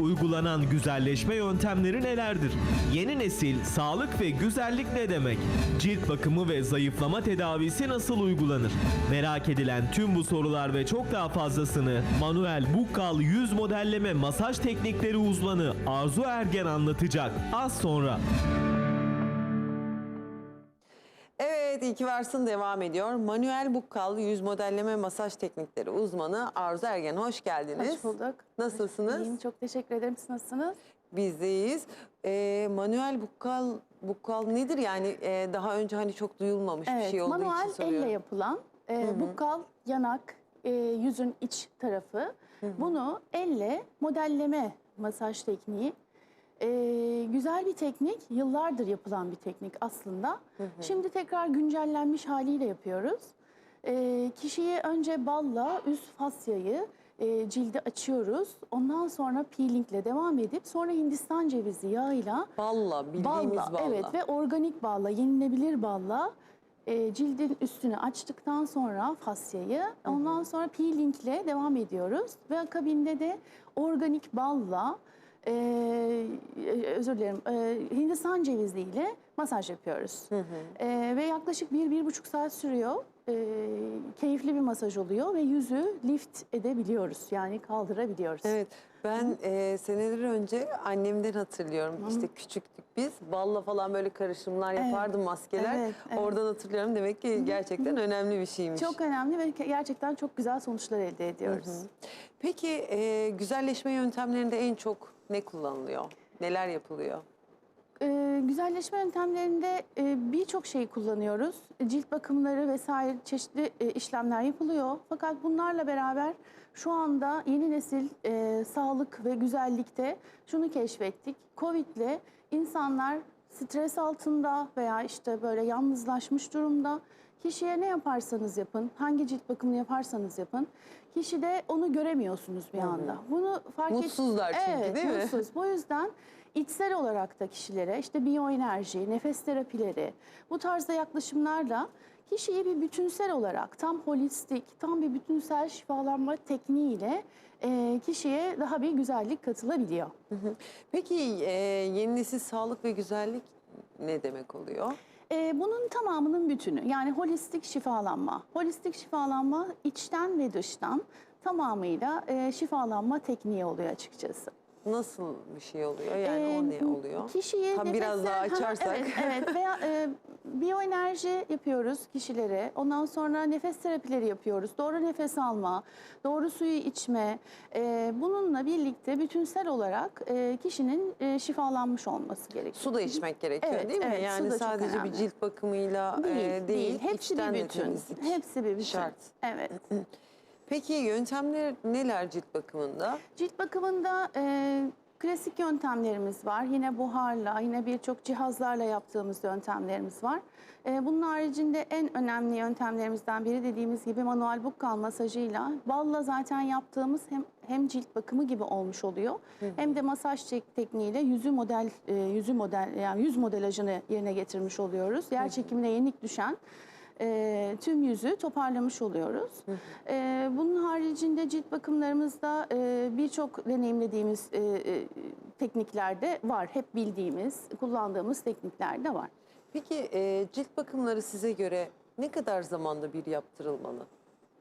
uygulanan güzelleşme yöntemleri nelerdir? Yeni nesil sağlık ve güzellik ne demek? Cilt bakımı ve zayıflama tedavisi nasıl uygulanır? Merak edilen tüm bu sorular ve çok daha fazlasını Manuel Bukkal yüz modelleme masaj teknikleri uzmanı Arzu Ergen anlatacak. Az sonra. Evet, iyi ki varsın devam ediyor. Manuel Bukkal yüz modelleme masaj teknikleri uzmanı Arzu Ergen hoş geldiniz. Hoş bulduk. Nasılsınız? İyiyim, çok teşekkür ederim. Siz nasılsınız? Bizdeyiz. Ee, manuel Bukkal Bukkal nedir yani Ee, daha önce hani çok duyulmamış bir Evet, şey olduğu manuel için soruyorum. elle yapılan e, bukkal, yanak, e, yüzün iç tarafı. Bunu elle modelleme masaj tekniği. E, güzel bir teknik, yıllardır yapılan bir teknik aslında. Şimdi tekrar güncellenmiş haliyle yapıyoruz. E, kişiye önce balla üst fasyayı e, cildi açıyoruz. Ondan sonra peelingle devam edip sonra Hindistan cevizi yağıyla Balla, bildiğimiz balla. Balla, evet ve organik balla, yenilebilir balla e, cildin üstünü açtıktan sonra fasyayı ondan sonra peelingle devam ediyoruz ve akabinde de organik balla e, e, özür dilerim e, Hindistan ceviziyle masaj yapıyoruz. E, ve yaklaşık bir, bir buçuk saat sürüyor. E, keyifli bir masaj oluyor ve yüzü lift edebiliyoruz yani kaldırabiliyoruz. Evet, ben e, seneler önce annemden hatırlıyorum. İşte küçüktük biz. Balla falan böyle karışımlar yapardım maskeler. evet, evet. Oradan hatırlıyorum. Demek ki gerçekten önemli bir şeymiş. Çok önemli ve gerçekten çok güzel sonuçlar elde ediyoruz. Peki e, güzelleşme yöntemlerinde en çok ne kullanılıyor? Neler yapılıyor? Ee, güzelleşme yöntemlerinde e, birçok şey kullanıyoruz. Cilt bakımları vesaire çeşitli e, işlemler yapılıyor. Fakat bunlarla beraber şu anda yeni nesil e, sağlık ve güzellikte şunu keşfettik. Covid'le insanlar stres altında veya işte böyle yalnızlaşmış durumda. Kişiye ne yaparsanız yapın, hangi cilt bakımını yaparsanız yapın, kişide onu göremiyorsunuz bir anda. Bunu fark et- Mutsuzlar çünkü, evet, değil mi? mutsuz. Bu yüzden içsel olarak da kişilere işte biyoenerji, nefes terapileri bu tarzda yaklaşımlarla kişiyi bir bütünsel olarak tam holistik, tam bir bütünsel şifalanma tekniğiyle e, kişiye daha bir güzellik katılabiliyor. Peki e, yeni nesil sağlık ve güzellik ne demek oluyor? E, bunun tamamının bütünü yani holistik şifalanma. Holistik şifalanma içten ve dıştan tamamıyla e, şifalanma tekniği oluyor açıkçası. Nasıl bir şey oluyor? Yani Ee, o ne oluyor? Kişiye Tam biraz daha Ha, açarsak. Evet, evet. veya e, biyoenerji yapıyoruz kişilere. Ondan sonra nefes terapileri yapıyoruz. Doğru nefes alma, doğru suyu içme. E, bununla birlikte bütünsel olarak e, kişinin e, şifalanmış olması gerekiyor. Su da içmek gerekiyor Evet, değil mi? evet, yani sadece bir cilt bakımıyla Değil, e, değil. değil, Hepsi bir bütün. Hepsi bir bütün. Şart. Evet. Peki yöntemler neler cilt bakımında? Cilt bakımında e, klasik yöntemlerimiz var. Yine buharla, yine birçok cihazlarla yaptığımız yöntemlerimiz var. E, bunun haricinde en önemli yöntemlerimizden biri dediğimiz gibi manuel bukkal masajıyla balla zaten yaptığımız hem hem cilt bakımı gibi olmuş oluyor. Hem de masaj tek- tekniğiyle yüzü model e, yüzü model yani yüz modelajını yerine getirmiş oluyoruz. Yer çekimine yenik düşen e, tüm yüzü toparlamış oluyoruz. E, bunun haricinde cilt bakımlarımızda e, birçok deneyimlediğimiz e, e, tekniklerde var. Hep bildiğimiz, kullandığımız teknikler de var. Peki e, cilt bakımları size göre ne kadar zamanda bir yaptırılmalı?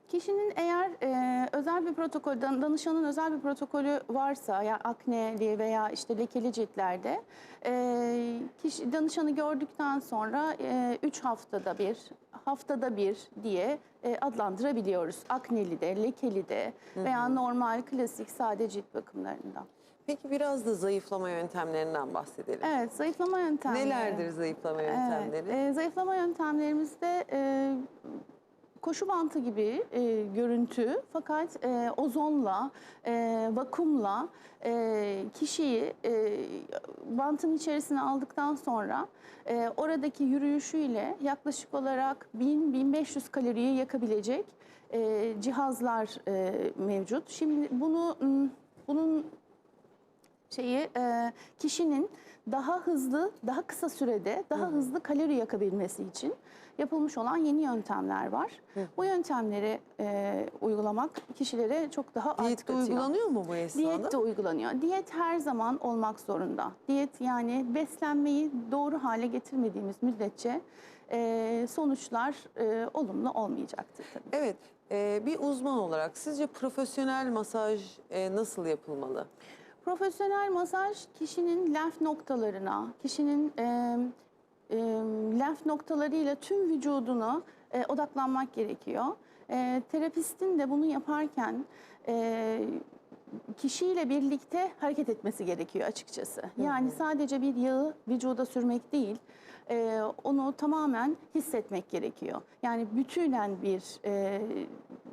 Kişinin eğer e, özel bir protokol, dan- danışanın özel bir protokolü varsa ya akneli veya işte lekeli ciltlerde e, kişi danışanı gördükten sonra 3 haftada bir, haftada bir diye e, adlandırabiliyoruz. Akneli de, lekeli de veya normal klasik sade cilt bakımlarından. Peki biraz da zayıflama yöntemlerinden bahsedelim. Evet, zayıflama yöntemleri. Nelerdir zayıflama yöntemleri? Evet, e, zayıflama yöntemlerimizde e, koşu bantı gibi e, görüntü fakat e, ozonla, e, vakumla e, kişiyi e, bantın içerisine aldıktan sonra e, oradaki yürüyüşüyle yaklaşık olarak 1000-1500 kaloriyi yakabilecek e, cihazlar e, mevcut. Şimdi bunu bunun şeyi e, kişinin daha hızlı, daha kısa sürede daha hızlı kalori yakabilmesi için yapılmış olan yeni yöntemler var. Bu yöntemleri e, uygulamak kişilere çok daha Diyette katıyor. uygulanıyor mu bu esnada? Diyet de uygulanıyor. Diyet her zaman olmak zorunda. Diyet yani beslenmeyi doğru hale getirmediğimiz müddetçe e, sonuçlar e, olumlu olmayacaktır tabii. Evet, e, bir uzman olarak sizce profesyonel masaj e, nasıl yapılmalı? Profesyonel masaj kişinin lenf noktalarına, kişinin e, e, lenf noktalarıyla tüm vücuduna e, odaklanmak gerekiyor. E, terapistin de bunu yaparken e, kişiyle birlikte hareket etmesi gerekiyor açıkçası. Yani sadece bir yağı vücuda sürmek değil, e, onu tamamen hissetmek gerekiyor. Yani bütünen bir e,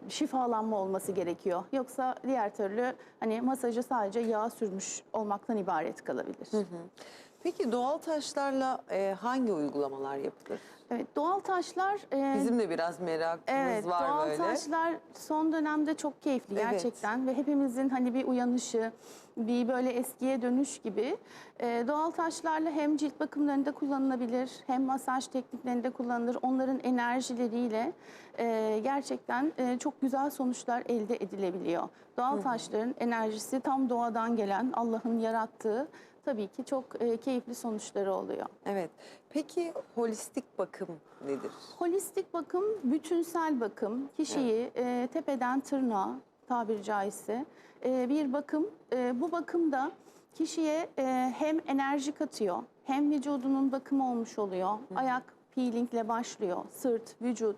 şifalanma olması gerekiyor. Yoksa diğer türlü hani masajı sadece yağ sürmüş olmaktan ibaret kalabilir. Peki doğal taşlarla e, hangi uygulamalar yapılır? Evet, doğal taşlar e, Bizim de biraz merakımız Evet, var doğal böyle. taşlar son dönemde çok keyifli Evet. gerçekten ve hepimizin hani bir uyanışı, bir böyle eskiye dönüş gibi. Ee, doğal taşlarla hem cilt bakımlarında kullanılabilir, hem masaj tekniklerinde kullanılır. Onların enerjileriyle e, gerçekten e, çok güzel sonuçlar elde edilebiliyor. Doğal taşların enerjisi tam doğadan gelen, Allah'ın yarattığı tabii ki çok e, keyifli sonuçları oluyor. Evet. Peki holistik bakım nedir? Holistik bakım, bütünsel bakım, kişiyi e, tepeden tırnağa tabiri caizse e, bir bakım. E, bu bakımda kişiye e, hem enerji katıyor, hem vücudunun bakımı olmuş oluyor. Ayak peelingle başlıyor, sırt, vücut,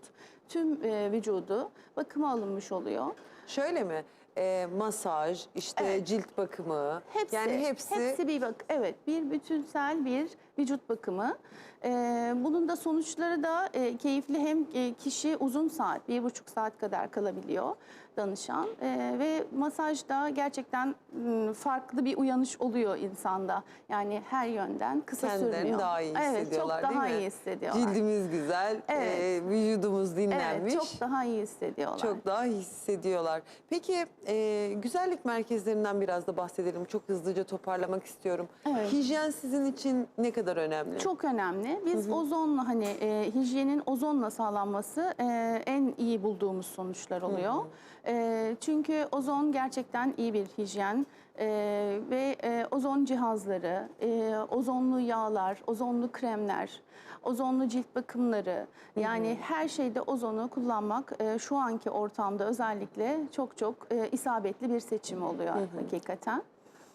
tüm e, vücudu bakıma alınmış oluyor. Şöyle mi? E, masaj, işte Evet. cilt bakımı. Hepsi, yani hepsi, bir bak, evet bir bütünsel bir vücut bakımı. Ee, bunun da sonuçları da e, keyifli hem e, kişi uzun saat, bir buçuk saat kadar kalabiliyor danışan Ee, ve masajda gerçekten m, farklı bir uyanış oluyor insanda. Yani her yönden kısa kendilerini sürmüyor. daha iyi hissediyorlar evet, çok daha değil mi? iyi hissediyorlar. Cildimiz güzel, Evet. e, vücudumuz dinlenmiş. evet, çok daha iyi hissediyorlar. Çok daha hissediyorlar. Peki e, güzellik merkezlerinden biraz da bahsedelim. Çok hızlıca toparlamak istiyorum. Evet. Hijyen sizin için ne kadar önemli? Çok önemli. Biz ozonla hani e, hijyenin ozonla sağlanması e, en iyi bulduğumuz sonuçlar oluyor. E, çünkü ozon gerçekten iyi bir hijyen E, ve e, ozon cihazları, e, ozonlu yağlar, ozonlu kremler, ozonlu cilt bakımları yani her şeyde ozonu kullanmak e, şu anki ortamda özellikle çok çok e, isabetli bir seçim oluyor hakikaten.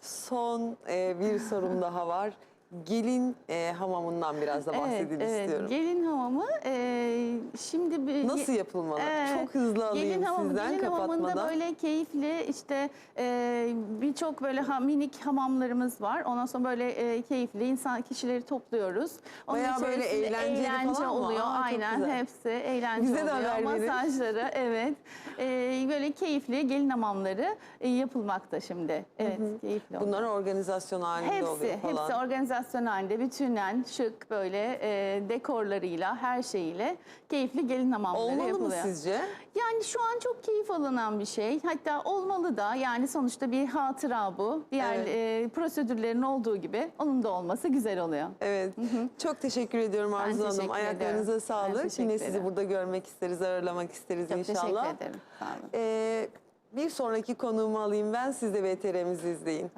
Son e, bir sorum daha var. Gelin e, hamamından biraz da bahsedin istiyorum. Gelin hamamı e, şimdi bir Nasıl yapılmalı? Evet. Çok hızlı alayım gelin hamamı, sizden gelin hamamında kapatmadan. böyle keyifli işte e, birçok böyle ha, minik hamamlarımız var. Ondan sonra böyle e, keyifli insan kişileri topluyoruz. Onun Bayağı böyle eğlenceli eğlence falan mı? oluyor. Aa, Aynen güzel. hepsi eğlence Bize oluyor. haber. Masajları evet. E, böyle keyifli gelin hamamları e, yapılmakta şimdi. Evet keyifli oluyor. Bunlar organizasyon halinde Hepsi, oluyor falan. hepsi organizasyon halinde bütünen şık böyle e, dekorlarıyla, her şeyiyle keyifli gelin hamamları Olmalı mı yapılıyor. sizce? Yani şu an çok keyif alınan bir şey. Hatta olmalı da yani sonuçta bir hatıra bu. Diğer Evet. e, prosedürlerin olduğu gibi onun da olması güzel oluyor. Evet. Çok teşekkür ediyorum Arzu Hanım. teşekkür Ayaklarınıza ederim. Ben sağlık. teşekkür Yine sizi ederim. burada görmek isteriz, ağırlamak isteriz Çok inşallah. teşekkür ederim. Sağ olun. Ee, bir sonraki konuğumu alayım ben. Siz de VTR'mizi izleyin.